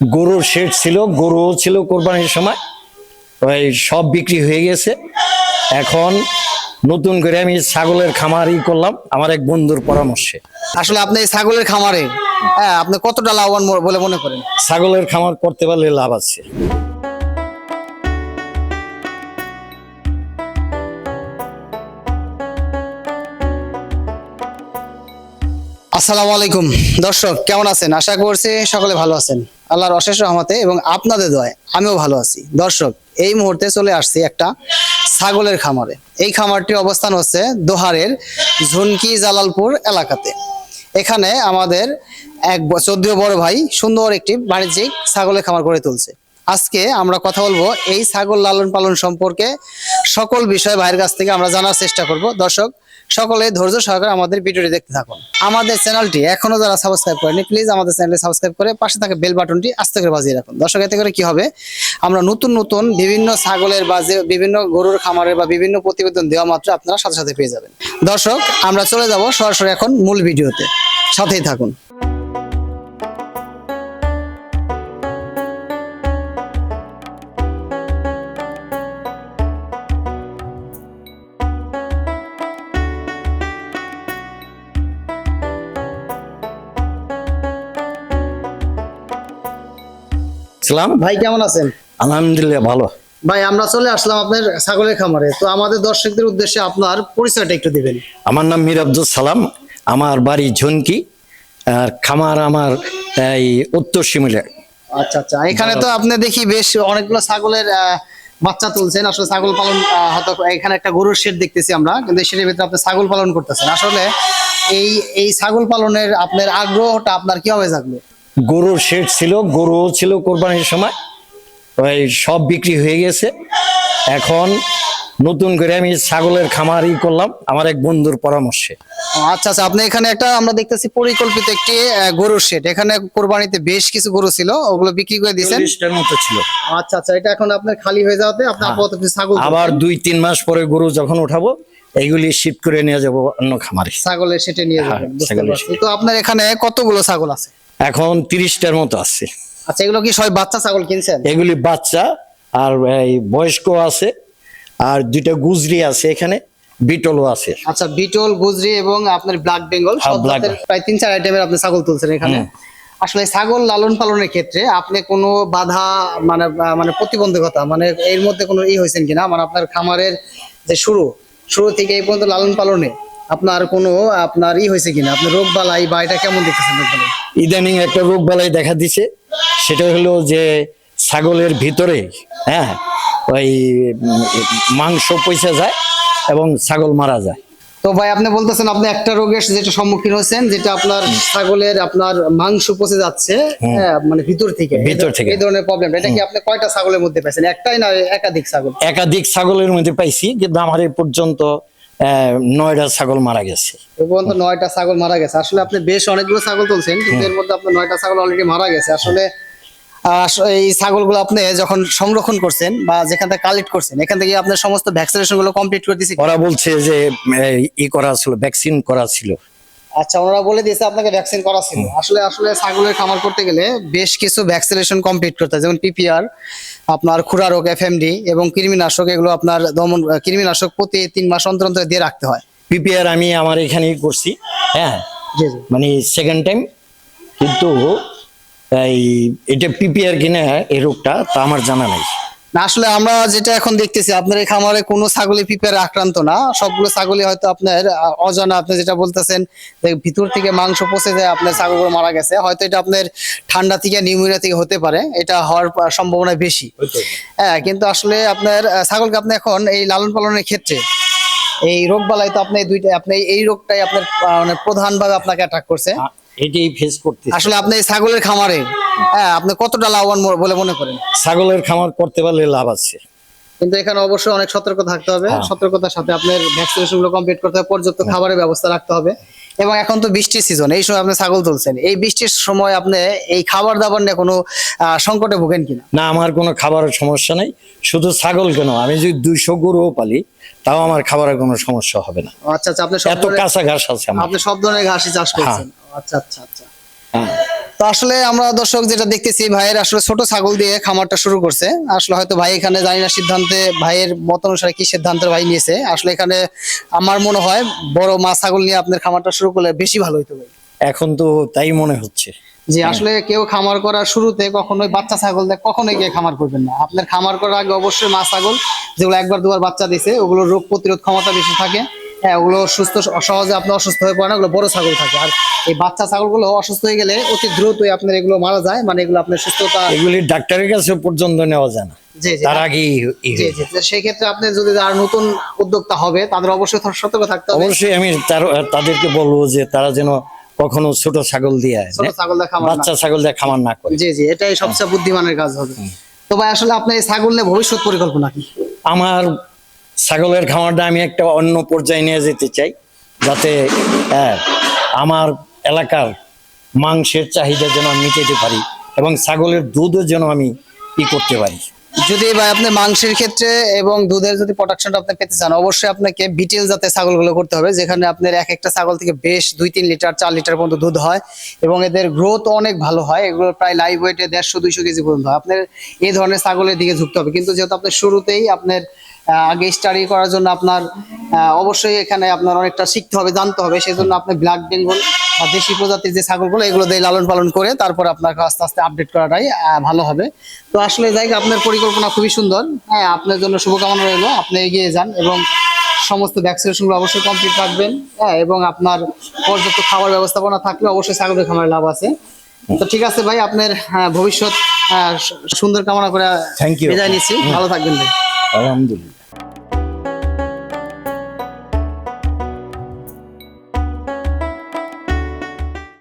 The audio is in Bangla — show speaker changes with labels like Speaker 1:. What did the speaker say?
Speaker 1: গরুর শেড ছিল গরুও ছিল কোরবানির সময়। ওই সব বিক্রি হয়ে গেছে। এখন নতুন করে আমি ছাগলের খামারই করলাম আমার এক বন্ধুর পরামর্শে।
Speaker 2: আসলে আপনি এই ছাগলের খামারে হ্যাঁ আপনি কতটা লাভবান বলে মনে করেন?
Speaker 1: ছাগলের খামার করতে পারলে লাভ আছে।
Speaker 2: আসসালামু আলাইকুম। দর্শক কেমন আছেন? আশা করছি সকলে ভালো আছেন। আল্লাহর অশেষ রহমতে এবং আপনাদের দয় আমিও ভালো আছি। দর্শক, এই মুহূর্তে চলে আসছি একটা ছাগলের খামারে। এই খামারটির অবস্থান হচ্ছে দোহারের ঝুনকি জালালপুর এলাকাতে। এখানে আমাদের এক চৌদ্দ বড় ভাই সুন্দর একটি বাণিজ্যিক ছাগলের খামার করে তুলছে। আজকে আমরা কথা বলব এই ছাগল লালন পালন সম্পর্কে সকল বিষয় ভাইয়ের কাছ থেকে আমরা জানার চেষ্টা করব। দর্শক, সকলে ধৈর্য সহকারে আমাদের ভিডিওটি দেখতে থাকুন। আমাদের চ্যানেলটি এখনও যারা সাবস্ক্রাইব করেনি, প্লিজ আমাদের চ্যানেলটি সাবস্ক্রাইব করে পাশে থাকা বেল বাটনটি আস্তে করে বাজিয়ে রাখুন। দর্শক, এতে করে কি হবে? আমরা নতুন নতুন বিভিন্ন ছাগলের বা যে বিভিন্ন গরুর খামারের বা বিভিন্ন প্রতিবেদন দেওয়া মাত্র আপনারা সাথে সাথে পেয়ে যাবেন। দর্শক, আমরা চলে যাব সরাসরি এখন মূল ভিডিওতে। সাথেই থাকুন।
Speaker 1: ইসলাম
Speaker 2: ভাই কেমন আছেন?
Speaker 1: আলহামদুলিল্লাহ ভালো।
Speaker 2: ভাই আমরা চলে আসলাম আপনার ছাগলের খামারে। তো আমাদের দর্শকদের উদ্দেশ্যে আপনার পরিচয়টা একটু দিবেন।
Speaker 1: আমার নাম মীর আব্দুল সালাম। আমার বাড়ি ঝুনকি আর খামার আমার এই উত্তর শিমুলে।
Speaker 2: আচ্ছা আচ্ছা। এখানে তো আপনি দেখি বেশ অনেকগুলো ছাগলের বাচ্চা তুলছেন। আসলে ছাগল পালন হয়তো এখানে একটা গরুর শেড দেখতেছি আমরা কিন্তু শেডের ভিতরে আপনি ছাগল পালন করতেছেন। আসলে এই এই ছাগল পালনের আপনার আগ্রহটা আপনার কীভাবে জাগলো?
Speaker 1: গরুর শেড ছিল গরুও ছিল কোরবানির সময়। ওই সব বিক্রি হয়ে গেছে। এখন নতুন করে আমি ছাগলের খামারই করলাম আমার এক বন্ধুর পরামর্শে।
Speaker 2: আচ্ছা আচ্ছা আপনি এখানে একটা আমরা দেখতেছি পরিকল্পিত একটি গরুর শেড। এখানে কোরবানিতে বেশ কিছু গরু ছিল ওগুলো বিক্রি করে দিয়েছেন।
Speaker 1: মতো ছিল।
Speaker 2: আচ্ছা আচ্ছা এটা এখন আপনার খালি হয়ে যাওয়াতে আপনি আপাতত কিছু ছাগল
Speaker 1: আবার দুই তিন মাস পরে গরু যখন উঠাবো এইগুলি শিফট করে নিয়ে যাব অন্য খামারে।
Speaker 2: ছাগলের সেটে নিয়ে
Speaker 1: হ্যাঁ,
Speaker 2: যাবেন
Speaker 1: ছাগলের
Speaker 2: তো আপনার এখানে কতগুলো ছাগল আছে?
Speaker 1: এখন তিরিশটার মতো আছে।
Speaker 2: আচ্ছা এগুলো কি সবাই বাচ্চা ছাগল কিনছেন?
Speaker 1: এগুলি বাচ্চা আর এই বয়স্ক আছে আর দুইটা গুজরি আছে এখানে বিটলও আছে।
Speaker 2: আচ্ছা বিটল গুজরি এবং আপনার ব্ল্যাক বেঙ্গল
Speaker 1: হ্যাঁ,
Speaker 2: সব প্রায় তিন চার আইটেমের আপনি ছাগল তুলছেন এখানে। আসলে ছাগল লালন পালনের ক্ষেত্রে আপনি কোনো বাধা মানে মানে প্রতিবন্ধকতা মানে এর মধ্যে কোনো ই হয়েছেন কিনা? মানে আপনার খামারের যে শুরু শুরু থেকে এই পর্যন্ত লালন পালনে আপনার কোনো আপনার ই হয়েছে কিনা? আপনার রোগ বালাই বা এটা কেমন দেখতেছেন রোগ বালাই?
Speaker 1: ইদানিং একটা রোগ বালাই দেখা দিছে। সেটা হলো যে ছাগলের ভিতরে হ্যাঁ ওই মাংস পয়সা যায় এবং ছাগল মারা যায়।
Speaker 2: তো ভাই আপনি বলতেছেন আপনি একটা রোগের যেটা সম্মুখীন হচ্ছেন যেটা আপনার ছাগলের আপনার মাংস পচে যাচ্ছে হ্যাঁ, মানে ভিতর থেকে।
Speaker 1: ভিতর থেকে।
Speaker 2: এই ধরনের প্রবলেম এটা কি আপনি কয়টা ছাগলের মধ্যে পাইছেন? একটাই না একাধিক ছাগল?
Speaker 1: একাধিক ছাগলের মধ্যে পাইছি কিন্তু আমার এই পর্যন্ত নয়টা ছাগল মারা গেছে।
Speaker 2: পর্যন্ত নয়টা ছাগল মারা গেছে। আসলে আপনি বেশ অনেকগুলো ছাগল তুলছেন কিন্তু এর মধ্যে আপনার নয়টা ছাগল অলরেডি মারা গেছে। আসলে এই ছাগলগুলো আপনি যখন সংরক্ষণ করছেন বা যেখান থেকে কালেক্ট করছেন এখান থেকে আপনার সমস্ত ভ্যাকসিনেশনগুলো কমপ্লিট করে দিয়েছে
Speaker 1: ওরা বলছে যে ই করা ছিল ভ্যাকসিন করা ছিল।
Speaker 2: আচ্ছা ওনারা বলে দিয়েছে আপনাকে ভ্যাকসিন করা ছিল। আসলে আসলে ছাগলের খামার করতে গেলে বেশ কিছু ভ্যাকসিনেশন কমপ্লিট করতে হয়। যেমন পিপিআর আপনার খুরা রোগ এফএমডি এবং কৃমিনাশক এগুলো আপনার দমন কৃমিনাশক প্রতি তিন মাস অন্তর অন্তর দিয়ে রাখতে হয়।
Speaker 1: পিপিআর আমি আমার এখানেই করছি হ্যাঁ? মানে সেকেন্ড টাইম কিন্তু এই এটা পিপিআর কিনা এই রোগটা তা আমার জানা নাই।
Speaker 2: না আসলে আমরা যেটা এখন দেখতেছি আপনার এই খামারে কোনো ছাগলে পিঁপড়ে আক্রান্ত না। সবগুলো ছাগলই হয়তো আপনার অজানা আপনি যেটা বলতেছেন ভিতর থেকে মাংস পচে যায় আপনার ছাগলগুলো মারা গেছে। হয়তো এটা আপনার ঠান্ডা থেকে নিউমোনিয়া থেকে হতে পারে এটা হওয়ার সম্ভাবনা বেশি। হ্যাঁ কিন্তু আসলে আপনার ছাগলকে আপনি এখন এই লালন পালনের ক্ষেত্রে এই রোগ বালাই তো আপনি দুইটা আপনি এই রোগটাই আপনার মানে প্রধানভাবে আপনাকে অ্যাটাক করছে।
Speaker 1: এটাই ফেস করতে
Speaker 2: আসলে আপনি এই ছাগলের খামারে হ্যাঁ আপনি কতটা লাভবান বলে মনে করেন?
Speaker 1: ছাগলের খামার করতে পারলে লাভ আছে।
Speaker 2: কিন্তু এখানে অবশ্যই অনেক সতর্ক থাকতে হবে।
Speaker 1: হ্যাঁ।
Speaker 2: সতর্কতার সাথে আপনার ভ্যাকসিনেশনগুলো কমপ্লিট করতে হবে পর্যাপ্ত খাবারের ব্যবস্থা রাখতে হবে। এবং এখন তো বৃষ্টির সিজন এই সময় আপনি ছাগল তুলছেন। এই বৃষ্টির সময় আপনি এই খাবার দাবার নিয়ে কোনো সংকটে ভোগেন কিনা?
Speaker 1: না আমার কোনো খাবারের সমস্যা নেই। শুধু ছাগল কেন আমি যদি দুইশো গরুও পালি তাও আমার খাবারের কোনো সমস্যা হবে না।
Speaker 2: আচ্ছা আচ্ছা আপনি
Speaker 1: এত কাঁচা ঘাস আছে
Speaker 2: আপনি সব ধরনের ঘাসই চাষ করছেন। আচ্ছা আচ্ছা আচ্ছা।
Speaker 1: হ্যাঁ।
Speaker 2: তো আসলে আমরা দর্শক যেটা দেখতেছি ভাইয়ের আসলে ছোট ছাগল দিয়ে খামারটা শুরু করছে। আসলে হয়তো ভাই এখানে জানি না সিদ্ধান্তে ভাইয়ের মত অনুসারে কি সিদ্ধান্ত ভাই নিয়েছে। আসলে এখানে আমার মনে হয় বড় মা ছাগল নিয়ে আপনার খামারটা শুরু করলে বেশি ভালো হইতো ভাই।
Speaker 1: এখন তো তাই মনে হচ্ছে।
Speaker 2: যে আসলে কেউ খামার করার শুরুতে কখনোই বাচ্চা ছাগল দিয়ে কখনোই গিয়ে খামার করবেন না। আপনার খামার করার আগে অবশ্যই মা ছাগল যেগুলো একবার দুবার বাচ্চা দিছে ওগুলো রোগ প্রতিরোধ ক্ষমতা বেশি থাকে। হ্যাঁ ওগুলো সুস্থ সহজে আপনি অসুস্থ হয়ে পড়ে না ওগুলো বড় ছাগল থাকে। আর এই বাচ্চা ছাগলগুলো অসুস্থ হয়ে গেলে অতি দ্রুতই আপনার এগুলো মারা যায় মানে এগুলো আপনার সুস্থতা
Speaker 1: এগুলি ডাক্তারের কাছে পর্যন্ত নেওয়া যায় না। তার হয়ে
Speaker 2: আপনি যদি আর নতুন উদ্যোক্তা হবে তাদের অবশ্যই সতর্ক থাকতে হবে।
Speaker 1: অবশ্যই আমি তাদেরকে বলব যে তারা যেন কখনো ছোট ছাগল দিয়ে
Speaker 2: ছোট ছাগল দিয়ে
Speaker 1: বাচ্চা ছাগল দিয়ে খামার না করে।
Speaker 2: জি জি এটাই সবচেয়ে বুদ্ধিমানের কাজ হবে। তো ভাই আসলে আপনার এই ছাগল নিয়ে ভবিষ্যৎ পরিকল্পনা কি?
Speaker 1: আমার ছাগলের খামারটা আমি একটা অন্য পর্যায়ে নিয়ে যেতে চাই যাতে হ্যাঁ, আমার এলাকার মাংসের চাহিদা যেন আমি মিটাতে পারি এবং ছাগলের দুধও যেন আমি ই করতে পারি।
Speaker 2: যদি ভাই আপনি মাংসের ক্ষেত্রে এবং দুধের যদি প্রোডাকশনটা আপনি পেতে চান অবশ্যই আপনাকে বিটেল জাতের ছাগলগুলো করতে হবে যেখানে আপনার এক একটা ছাগল থেকে বেশ দুই তিন লিটার চার লিটার পর্যন্ত দুধ হয় এবং এদের গ্রোথ অনেক ভালো হয়। এগুলো প্রায় লাইভ ওয়েটে দেড়শো দুইশো কেজি পর্যন্ত হয়। আপনার এই ধরনের ছাগলের দিকে ঝুঁকতে হবে। কিন্তু যেহেতু আপনার শুরুতেই আপনার আগে স্টাডি করার জন্য আপনার অবশ্যই এখানে আপনার অনেকটা শিখতে হবে জানতে হবে। সেই জন্য আপনি ব্ল্যাক বেঙ্গল বা দেশি প্রজাতির যে ছাগলগুলো এগুলো দিয়ে লালন পালন করে তারপর আপনার আস্তে আস্তে আপডেট করাটাই ভালো হবে। তো আসলে যাই আপনার পরিকল্পনা খুবই সুন্দর। হ্যাঁ আপনার জন্য শুভকামনা রইল। আপনি এগিয়ে যান এবং সমস্ত ভ্যাকসিনেশনগুলো অবশ্যই কমপ্লিট রাখবেন। হ্যাঁ এবং আপনার পর্যাপ্ত খাবার ব্যবস্থাপনা থাকলে অবশ্যই ছাগলের খামারে লাভ আছে। তো ঠিক আছে ভাই আপনার আহ, ভবিষ্যৎ সুন্দর কামনা করে. বিদায় নিচ্ছি। ভালো থাকবেন ভাই।
Speaker 1: আলহামদুলিল্লাহ